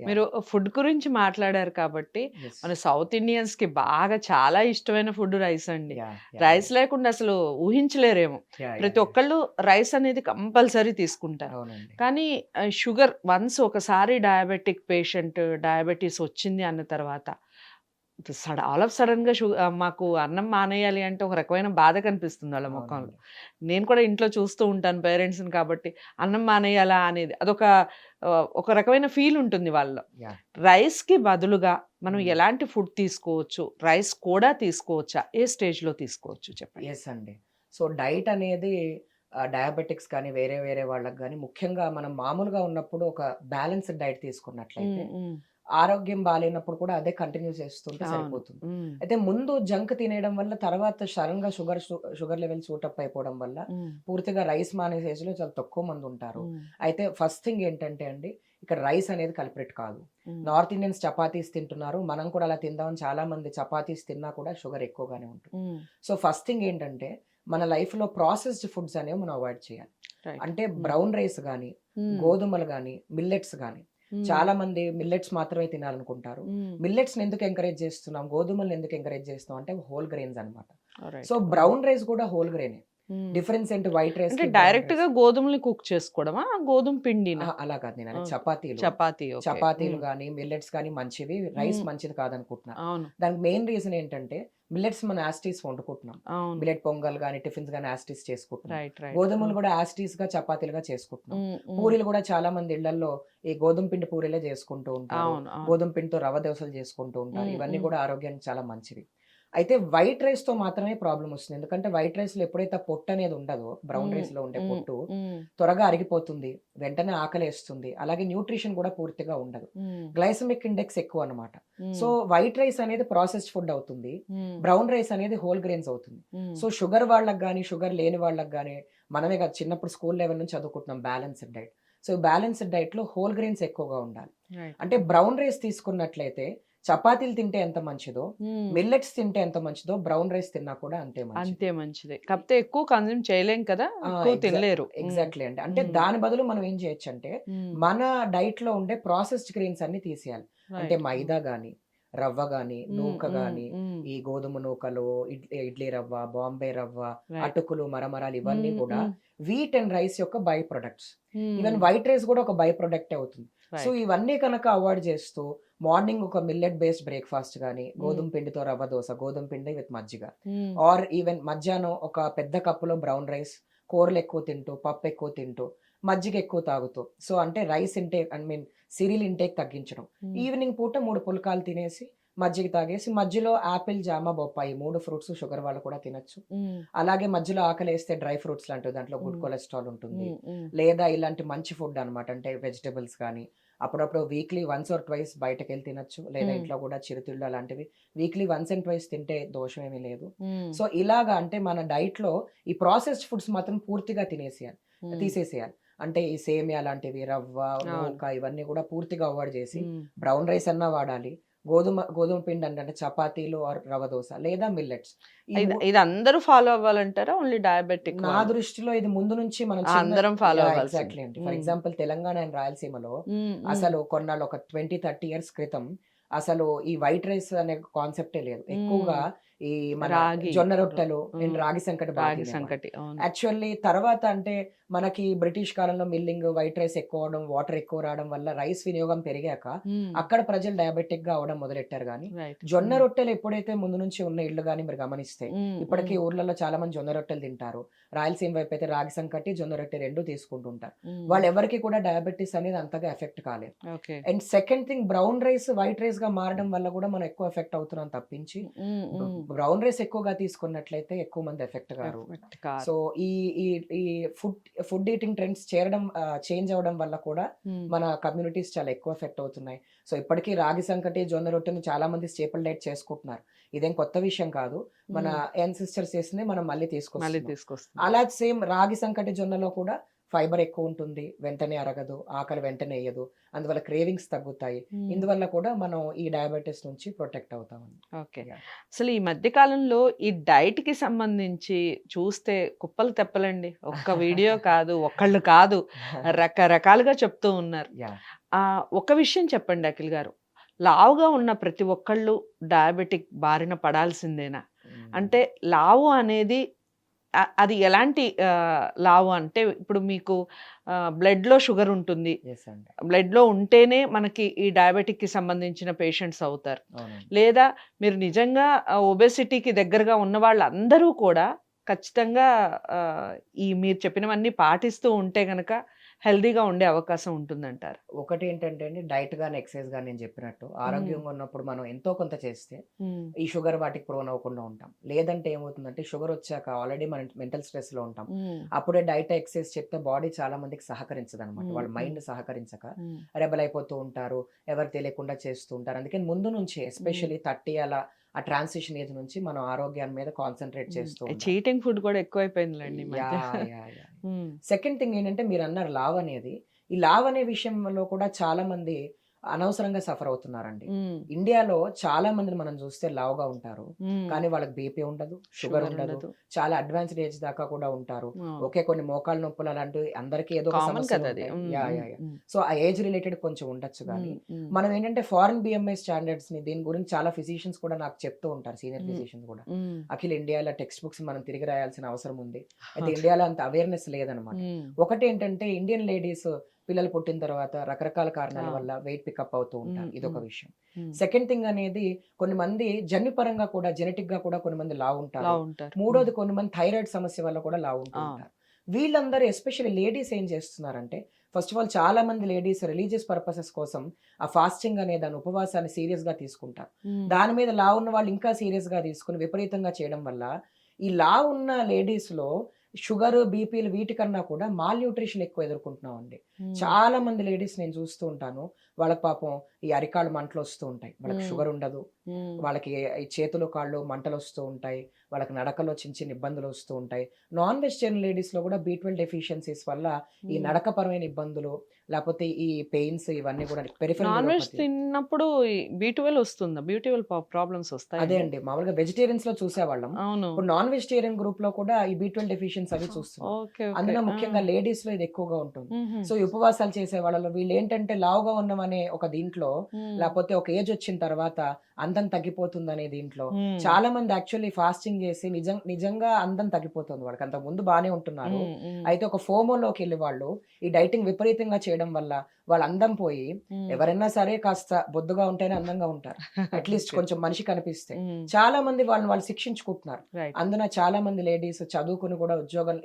మీరు ఫుడ్ గురించి మాట్లాడారు కాబట్టి. మన సౌత్ ఇండియన్స్కి బాగా చాలా ఇష్టమైన ఫుడ్ రైస్ అండి. రైస్ లేకుండా అసలు ఊహించలేరేమో. ప్రతి ఒక్కళ్ళు రైస్ అనేది కంపల్సరీ తీసుకుంటారు. కానీ షుగర్ వన్స్ ఒకసారి డయాబెటిక్ పేషెంట్ డయాబెటీస్ వచ్చింది అన్న తర్వాత సడ ఆల్ ఆఫ్ సడన్గా షుగ- ఆ, మాకు అన్నం మానేయాలి అంటే ఒక రకమైన బాధ కనిపిస్తుంది వాళ్ళ ముఖంలో. నేను కూడా ఇంట్లో చూస్తూ ఉంటాను పేరెంట్స్ని కాబట్టి అన్నం మానేయాలా అనేది అదొక ఒక రకమైన ఫీల్ ఉంటుంది వాళ్ళలో. Yeah. రైస్కి బదులుగా మనం. ఎలాంటి ఫుడ్ తీసుకోవచ్చు? రైస్ కూడా తీసుకోవచ్చా? ఏ స్టేజ్లో తీసుకోవచ్చు చెప్పండి? ఎస్ అండి. సో డైట్ అనేది డయాబెటిక్స్ కానీ వేరే వేరే వాళ్ళకి కానీ ముఖ్యంగా మనం మామూలుగా ఉన్నప్పుడు ఒక బ్యాలెన్స్డ్ డైట్ తీసుకున్నట్లయితే ఆరోగ్యం బాగాలేనప్పుడు కూడా అదే కంటిన్యూ చేస్తుంటే. సరిపోతుంది. అయితే ముందు జంక్ తినేయడం వల్ల తర్వాత సడన్గా షుగర్ షుగర్ లెవెల్ షూటప్ అయిపోవడం వల్ల పూర్తిగా రైస్ మానేసేజ్లో చాలా తక్కువ మంది ఉంటారు. అయితే ఫస్ట్ థింగ్ ఏంటంటే అండి ఇక్కడ రైస్ అనేది కల్పరేట్ కాదు. నార్త్ ఇండియన్స్ చపాతీస్ తింటున్నారు. మనం కూడా అలా తిందామని చాలా మంది చపాతీస్ తిన్నా కూడా షుగర్ ఎక్కువగానే ఉంటుంది. సో ఫస్ట్ థింగ్ ఏంటంటే మన లైఫ్లో ప్రాసెస్డ్ ఫుడ్స్ అనేవి మనం అవాయిడ్ చేయాలి. అంటే బ్రౌన్ రైస్ కానీ గోధుమలు కానీ మిల్లెట్స్ కానీ చాలా మంది మిల్లెట్స్ మాత్రమే తినాలనుకుంటారు. మిల్లెట్స్ ఎందుకు ఎంకరేజ్ చేస్తున్నాం? గోధుమలు ఎందుకు ఎంకరేజ్ చేస్తున్నాం? అంటే హోల్ గ్రెయిన్స్ అన్నమాట. Alright. సో బ్రౌన్ రైస్ కూడా హోల్ గ్రెయిన్. డిఫరెన్స్ ఏంటి వైట్ రైస్ అంటే డైరెక్ట్గా గోధుమల్ని కుక్ చేసుకోవడమా? గోధుమ పిండినా? అలా కాదు నేను చపాతీలు. చపాతీ. చపాతీలు కానీ మిల్లెట్స్ కానీ మంచివి రైస్. మంచిది కాదనుకుంటున్నా. దానికి మెయిన్ రీజన్ ఏంటంటే మిల్లెట్స్ మనం యాస్టీస్ వండుకుంటున్నాం. మిల్లెట్ పొంగల్ కానీ టిఫిన్స్ కానీ యాస్టీస్ చేసుకుంటున్నాం. గోధుమలు కూడా యాస్టీస్గా చపాతీలుగా చేసుకుంటున్నాం. పూరీలు కూడా చాలా మంది ఇళ్ళలో ఈ గోధుమ పిండి పూరీలే చేసుకుంటూ ఉంటారు. గోధుమ పిండితో రవ్వ దోశలు చేసుకుంటూ ఉంటారు. ఇవన్నీ. కూడా ఆరోగ్యానికి చాలా మంచివి. అయితే వైట్ రైస్తో మాత్రమే ప్రాబ్లం వస్తుంది. ఎందుకంటే వైట్ రైస్లో ఎప్పుడైతే పొట్టు అనేది ఉండదో బ్రౌన్ రైస్లో ఉండే పొట్టు త్వరగా అరిగిపోతుంది వెంటనే ఆకలేస్తుంది అలాగే న్యూట్రిషన్ కూడా పూర్తిగా ఉండదు. గ్లైసమిక్ ఇండెక్స్ ఎక్కువ అన్నమాట. మ్మ్, సో వైట్ రైస్ అనేది ప్రాసెస్డ్ ఫుడ్ అవుతుంది. బ్రౌన్ రైస్ అనేది హోల్ గ్రెయిన్స్ అవుతుంది. సో షుగర్ వాళ్ళకి కానీ షుగర్ లేని వాళ్ళకి కానీ మనమే కదా చిన్నప్పుడు స్కూల్ లెవెల్ నుంచి చదువుకుంటున్నాం బ్యాలెన్స్డ్ డైట్. సో బ్యాలెన్స్డ్ డైట్లో హోల్ గ్రెయిన్స్ ఎక్కువగా ఉండాలి. అంటే బ్రౌన్ రైస్ తీసుకున్నట్లయితే చపాతీలు తింటే ఎంత మంచిదో మిల్లెట్స్ తింటే ఎంత మంచిదో బ్రౌన్ రైస్ తిన్నా కూడా అంతే మంచిది. అంతే మంచిది. కాకపోతే ఎక్కువ కన్జ్యూమ్ చేయలేం కదా తినలేరు. ఎగ్జాక్ట్లీ అండి. అంటే. దాని బదులు మనం ఏం చేయొచ్చు అంటే మన డైట్లో ఉండే ప్రాసెస్డ్ గ్రెయిన్స్ అన్ని తీసేయాలి. అంటే. మైదా గాని రవ్వ గాని నూక గాని ఈ గోధుమ నూకలు ఇడ్లీ ఇడ్లీ రవ్వ బాంబే రవ్వ. అటుకులు మరమరాలు ఇవన్నీ కూడా వీట్ అండ్ రైస్ యొక్క by products. Even white rice కూడా ఒక బై ప్రొడక్ట్ అవుతుంది. సో. ఇవన్నీ కనుక అవాయిడ్ చేస్తూ మార్నింగ్ ఒక మిల్లెట్ బేస్డ్ బ్రేక్ఫాస్ట్ కానీ గోధుమ పిండితో రవ్వ దోశ గోధుమ పిండి విత్ మజ్జిగ. ఆర్ ఈవెన్ మధ్యాహ్నం ఒక పెద్ద కప్పులో బ్రౌన్ రైస్ కూరలు ఎక్కువ తింటూ పప్పు ఎక్కువ తింటూ మజ్జిగ ఎక్కువ తాగుతూ. సో అంటే rice intake I mean cereal intake తగ్గించడం. ఈవినింగ్ పూట మూడు పుల్కాలు తినేసి మజ్జిగ తాగేసి మధ్యలో యాపిల్ జామ బొప్పాయి మూడు ఫ్రూట్స్ షుగర్ వాళ్ళు కూడా తినొచ్చు. అలాగే మధ్యలో ఆకలి వేస్తే డ్రై ఫ్రూట్స్ లాంటివి దాంట్లో గుడ్. కొలెస్ట్రాల్ ఉంటుంది. లేదా ఇలాంటి మంచి ఫుడ్ అన్నమాట అంటే వెజిటబుల్స్ కానీ అప్పుడప్పుడు వీక్లీ వన్స్ ఆర్ ట్వైస్ బయటకు వెళ్ళి తినొచ్చు. లేదా. ఇంట్లో కూడా చిరుతిళ్ళు అలాంటివి. వీక్లీ వన్స్ అండ్ ట్వైస్ తింటే దోషం ఏమీ లేదు సో ఇలాగా అంటే మన డైట్లో ఈ ప్రాసెస్డ్ ఫుడ్స్ మాత్రం పూర్తిగా తినేసేయాలి. తీసేసేయాలి. అంటే ఈ సేమియా లాంటివి రవ్వ ఇవన్నీ కూడా పూర్తిగా అవాయిడ్ చేసి బ్రౌన్ రైస్ అన్నా వాడాలి. గోధుమ గోధుమ పిండి అంటే చపాతీలు ఆర్ రవ దోశ లేదా మిల్లెట్స్. ఇది అందరూ ఫాలో అవ్వాలంటారా? ఓన్లీ డయాబెటిక్ నా దృష్టిలో ఇది ముందు నుంచి మనం అందరం follow అవ్వాల్సింది. ఎగ్జాక్ట్లీ అండి. ఫర్. ఎగ్జాంపుల్ తెలంగాణ అండ్ రాయలసీమలో అసలు కొన్నాళ్ళు ఒక ట్వంటీ థర్టీ ఇయర్స్ క్రితం అసలు ఈ వైట్ రైస్ అనే కాన్సెప్టే లేదు. ఎక్కువగా ఈ మన రాగి. జొన్న రొట్టెలు అండ్. రాగి సంకటి రాగి సంకటి యాక్చువల్లీ తర్వాత అంటే మనకి బ్రిటిష్ కాలంలో మిల్లింగ్ వైట్ రైస్ ఎక్కువ అవడం వాటర్ ఎక్కువ రావడం వల్ల రైస్ వినియోగం పెరిగాక అక్కడ ప్రజలు డయాబెటిక్గా అవడం మొదలెట్టారు కానీ. జొన్న రొట్టెలు ఎప్పుడైతే ముందు నుంచి ఉన్న ఇళ్ళు కానీ మీరు గమనిస్తే ఇప్పటికీ ఊర్లలో చాలా మంది జొన్న రొట్టెలు తింటారు. రాయలసీమ వైపు అయితే రాగి సంకటి జొన్న రొట్టె రెండు తీసుకుంటుంటారు వాళ్ళు ఎవరికి కూడా డయాబెటీస్ అనేది అంతగా ఎఫెక్ట్ కాలేదు. And second thing brown rice white రైస్గా మారడం వల్ల కూడా మనం ఎక్కువ ఎఫెక్ట్ అవుతున్నాం తప్పించి బ్రౌన్ రైస్ ఎక్కువగా తీసుకున్నట్లయితే ఎక్కువ మంది ఎఫెక్ట్ గారు. కాదు. సో ఈ ఈ ఫుడ్ ఫుడ్ ఈటింగ్ ట్రెండ్స్ చేరడం చేంజ్ అవడం వల్ల కూడా మన కమ్యూనిటీస్ చాలా ఎక్కువ ఎఫెక్ట్ అవుతున్నాయి. సో ఇప్పటికీ రాగి సంకటి జొన్న రొట్టెని చాలా మంది స్టేపుల్ డైట్ చేసుకుంటున్నారు. ఇదేం కొత్త విషయం కాదు. మన మ్మ్, ఎన్సిస్టర్స్ చేసింది మనం మళ్ళీ తీసుకొస్తాం అలా సేమ్ రాగి సంకటి జొన్నలో కూడా ఫైబర్ ఎక్కువ ఉంటుంది వెంటనే అరగదు ఆకలి వెంటనే వేయదు. అందువల్ల క్రేవింగ్స్ తగ్గుతాయి. ఇందువల్ల కూడా మనం ఈ డయాబెటీస్ నుంచి ప్రొటెక్ట్ అవుతామండి. ఓకే. అసలు ఈ మధ్య కాలంలో ఈ డైట్కి సంబంధించి చూస్తే కుప్పలు తెప్పలండి. ఒక్క వీడియో కాదు ఒక్కళ్ళు కాదు రకరకాలుగా చెప్తూ ఉన్నారు. ఒక విషయం చెప్పండి అఖిల్ గారు. లావుగా ఉన్న ప్రతి ఒక్కళ్ళు డయాబెటిక్ బారిన పడాల్సిందేనా? అంటే లావు అనేది అది ఎలాంటి లావు అంటే ఇప్పుడు మీకు బ్లడ్లో షుగర్ ఉంటుంది. ఎస్ అండి. బ్లడ్లో ఉంటేనే మనకి ఈ డయాబెటిక్కి సంబంధించిన పేషెంట్స్ అవుతారు. లేదా మీరు నిజంగా ఒబెసిటీకి దగ్గరగా ఉన్న వాళ్ళందరూ కూడా ఖచ్చితంగా ఈ మీరు చెప్పినవన్నీ పాటిస్తూ ఉంటే గనక హెల్దీగా ఉండే అవకాశం ఉంటుందంటారు. ఒకటి ఏంటంటే అండి డైట్ గానీ ఎక్సర్సైజ్ గానీ నేను చెప్పినట్టు ఆరోగ్యంగా ఉన్నప్పుడు మనం ఎంతో కొంత చేస్తే ఈ షుగర్ వాటికి ప్రోన్ అవ్వకుండా ఉంటాం. లేదంటే ఏమవుతుందంటే షుగర్ వచ్చాక ఆల్రెడీ మనం మెంటల్ స్ట్రెస్లో ఉంటాం అప్పుడే డైట్ ఎక్సర్సైజ్ చెప్తే బాడీ చాలా మందికి సహకరించదు అనమాట వాళ్ళ. మైండ్ సహకరించక రెబల్ అయిపోతూ ఉంటారు. ఎవరు తెలియకుండా చేస్తూ ఉంటారు. అందుకని ముందు నుంచి ఎస్పెషల్లీ థర్టీ అలా ఆ ట్రాన్సిషన్ ఏజ్ నుంచి మనం ఆరోగ్యాన్ని మీద కాన్సన్ట్రేట్ చేస్తూ చీటింగ్ ఫుడ్ కూడా ఎక్కువైపోయిందిలేండి సెకండ్ థింగ్ ఏంటంటే మీరు అన్నారు లావ్ అనేది ఈ లావ్ అనే విషయంలో కూడా చాలా మంది అనవసరంగా సఫర్ అవుతున్నారండి. ఇండియాలో చాలా మందిని మనం చూస్తే లావుగా ఉంటారు. కానీ వాళ్ళకి బీపీ ఉండదు షుగర్ ఉండదు చాలా అడ్వాన్స్డ్ ఏజ్ దాకా కూడా ఉంటారు. ఓకే కొన్ని మోకాళ్ళ నొప్పులు అలాంటివి అందరికీ ఏదో ఒక సో ఆ ఏజ్ రిలేటెడ్ కొంచెం ఉండొచ్చు కానీ మనం ఏంటంటే ఫారెన్ బిఎంఐ స్టాండర్డ్స్ని దీని గురించి చాలా ఫిజిషియన్స్ కూడా నాకు చెప్తూ ఉంటారు సీనియర్. ఫిజిషియన్స్ కూడా. అఖిల్ ఇండియాలో టెక్స్ట్ బుక్స్ మనం తిరిగి రాయాల్సిన అవసరం ఉంది. అయితే. ఇండియాలో అంత అవేర్నెస్ లేదనమాట ఒకటి ఏంటంటే ఇండియన్ లేడీస్ పిల్లలు పుట్టిన తర్వాత రకరకాల కారణాల. వల్ల వెయిట్ పికప్ అవుతూ ఉంటారు ఇదొక. విషయం. సెకండ్ థింగ్ అనేది కొన్ని మంది జన్యుపరంగా కూడా జెనెటిక్గా కూడా కొన్ని మంది లావు ఉంటారు. మూడోది కొన్ని మంది థైరాయిడ్ సమస్య వల్ల కూడా లావు ఉంటూ. ఉంటారు. వీళ్ళందరూ ఎస్పెషల్లీ లేడీస్ ఏం చేస్తున్నారంటే ఫస్ట్ ఆఫ్ ఆల్ చాలా మంది లేడీస్ రిలీజియస్ పర్పసెస్ కోసం ఆ ఫాస్టింగ్ అనే దాని ఉపవాసాన్ని సీరియస్గా తీసుకుంటారు దాని మీద లా ఉన్న వాళ్ళు ఇంకా సీరియస్గా తీసుకుని విపరీతంగా చేయడం వల్ల ఈ లా ఉన్న లేడీస్లో షుగర్ బీపీలు వీటికన్నా కూడా మాల్ న్యూట్రిషన్ ఎక్కువ ఎదుర్కొంటున్నాం అండి ఉమ్, చాలా మంది లేడీస్ నేను చూస్తూ ఉంటాను. వాళ్ళకి పాపం ఈ అరికాళ్ళు మంటలు వస్తూ ఉంటాయి. వాళ్ళకి. షుగర్ ఉండదు. వాళ్ళకి ఈ చేతులు కాళ్ళు మంటలు వస్తూ ఉంటాయి. వాళ్ళకి నడకలో చిన్న చిన్న ఇబ్బందులు వస్తూ ఉంటాయి. నాన్ వెజిటేరియన్ లేడీస్లో కూడా బీ ట్వెల్వ్ డెఫిషియన్సీస్ వల్ల ఈ. నడకపరమైన ఇబ్బందులు లేకపోతే ఈ పెయిన్స్ ఇవన్నీ కూడా నాన్ వెజ్ తిన్నప్పుడు బీటువెల్ వస్తుందా? బ్యూటివల్ ప్రాబ్లమ్స్ వస్తాయి? అదే అండి. మామూలుగా వెజిటేరియన్స్లో చూసేవాళ్ళం. ఇప్పుడు నాన్ వెజిటేరియన్ గ్రూప్లో కూడా ఈ బీ ట్వెల్వ్ డెఫిషియన్స్ అవి చూస్తున్నాం. ఓకే అందులో ముఖ్యంగా లేడీస్లో ఇది ఎక్కువగా ఉంటుంది. సో ఉపవాసాలు చేసే వాళ్ళలో వీళ్ళు ఏంటంటే లావుగా ఉన్నామనే ఒక దీంట్లో లేకపోతే ఒక ఏజ్ వచ్చిన తర్వాత అందం తగ్గిపోతుందనే దీంట్లో. చాలా మంది యాక్చువల్లీ ఫాస్టింగ్ చేసి నిజం నిజంగా అందం తగ్గిపోతుంది వాళ్ళకి. అంత ముందు బాగానే ఉంటున్నారు. అయితే ఒక ఫోమోలోకి వెళ్ళి వాళ్ళు ఈ డైటింగ్ విపరీతంగా చేయడం వల్ల వాళ్ళ అందం పోయి ఎవరైనా సరే కాస్త బొద్దుగా ఉంటేనే అందంగా ఉంటారు. అట్లీస్ట్ కొంచెం మనిషి కనిపిస్తే. చాలా మంది వాళ్ళని వాళ్ళు శిక్షించుకుంటున్నారు. అందున చాలా మంది లేడీస్ చదువుకుని కూడా ఉద్యోగం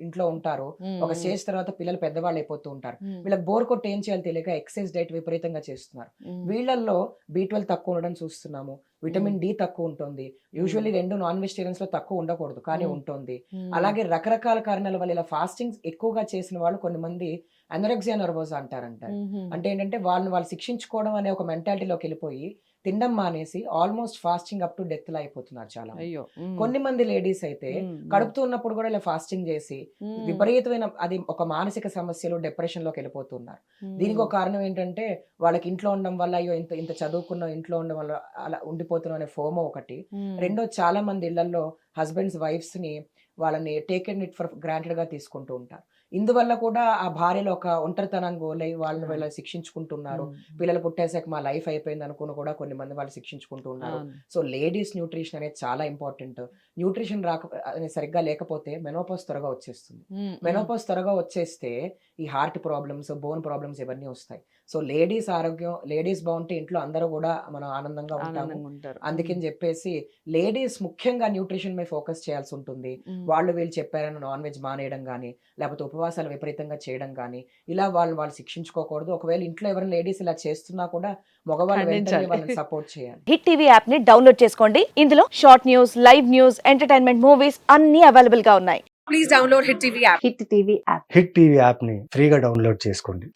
ఇంట్లో ఉంటారు. ఒక స్టేజ్ తర్వాత పిల్లలు పెద్దవాళ్ళు అయిపోతూ ఉంటారు. వీళ్ళకి బోర్ కొట్టి ఏం చేయాలి తెలియక ఎక్సైజ్ డైట్ విపరీతంగా చేస్తున్నారు. వీళ్ళల్లో బీ తక్కువ ఉండడం చూస్తున్నాము విటమిన్ డి తక్కువ ఉంటుంది. యూజువల్లీ రెండు నాన్ వెజిటేరియన్స్లో తక్కువ ఉండకూడదు కానీ Mm. ఉంటుంది. అలాగే రకరకాల కారణాల వల్ల ఇలా ఫాస్టింగ్ ఎక్కువగా చేసిన వాళ్ళు కొన్ని మంది అనరెక్సియా నర్వోజా అంటారంట అంటే ఏంటంటే వాళ్ళని వాళ్ళు శిక్షించుకోవడం అనే ఒక మెంటాలిటీలోకి వెళ్ళిపోయి తినడం మానేసి almost fasting up to death లా అయిపోతున్నారు చాలా. అయ్యో కొన్ని మంది లేడీస్ అయితే కడుపుతూ ఉన్నప్పుడు కూడా ఇలా ఫాస్టింగ్ చేసి విపరీతమైన అది ఒక మానసిక సమస్యలు డిప్రెషన్లోకి వెళ్ళిపోతున్నారు దీనికి ఒక కారణం ఏంటంటే వాళ్ళకి ఇంట్లో ఉండడం వల్ల అయ్యో ఇంత ఇంత చదువుకున్న ఇంట్లో ఉండడం వల్ల అలా ఉండిపోతున్నాం అనే ఫోమో ఒకటి. రెండో చాలా మంది ఇళ్ళలో హస్బెండ్స్ వైఫ్స్ని వాళ్ళని టేక్ అండ్ ఇట్ ఫర్ గ్రాంటెడ్గా తీసుకుంటూ ఉంటారు. ఇందువల్ల కూడా ఆ భార్యలో ఒక ఒంటరితనం గోలై వాళ్ళని Hmm. వీళ్ళు శిక్షించుకుంటున్నారు. పిల్లలు పుట్టేసాక మా లైఫ్ అయిపోయింది అనుకుని కూడా కొన్ని మంది వాళ్ళు శిక్షించుకుంటూ ఉన్నారు. సో లేడీస్ న్యూట్రిషన్ అనేది చాలా ఇంపార్టెంట్. న్యూట్రిషన్ రాక సరిగ్గా లేకపోతే మెనోపాస్ త్వరగా వచ్చేస్తుంది. మెనోపాస్ త్వరగా వచ్చేస్తే ఈ హార్ట్ ప్రాబ్లమ్స్ బోన్ ప్రాబ్లమ్స్ ఇవన్నీ వస్తాయి. సో లేడీస్ ఆరోగ్యం లేడీస్ బాగుంటే ఇంట్లో అందరూ కూడా మనం ఆనందంగా ఉంటాము. అందుకని చెప్పేసి లేడీస్ ముఖ్యంగా న్యూట్రిషన్ మీద ఫోకస్ చేయాల్సి ఉంటుంది. వాళ్ళు వీళ్ళు చెప్పారని నాన్ వెజ్ మానేయడం కానీ లేకపోతే ఉపవాసాలు విపరీతంగా చేయడం కానీ ఇలా వాళ్ళు వాళ్ళు శిక్షించుకోకూడదు. ఒకవేళ ఇంట్లో ఎవరైనా లేడీస్ ఇలా చేస్తున్నా కూడా మగవాళ్ళు వెంటనే ఖండించాలి. వాళ్ళని సపోర్ట్ చేయాలి. హిట్ టీవీ యాప్ని డౌన్లోడ్ చేసుకోండి. ఇందులో short news live news entertainment movies అన్ని అవైలబుల్గా ఉన్నాయి. హిట్ టీవీ యాప్ని ఫ్రీగా డౌన్లోడ్ చేసుకోండి.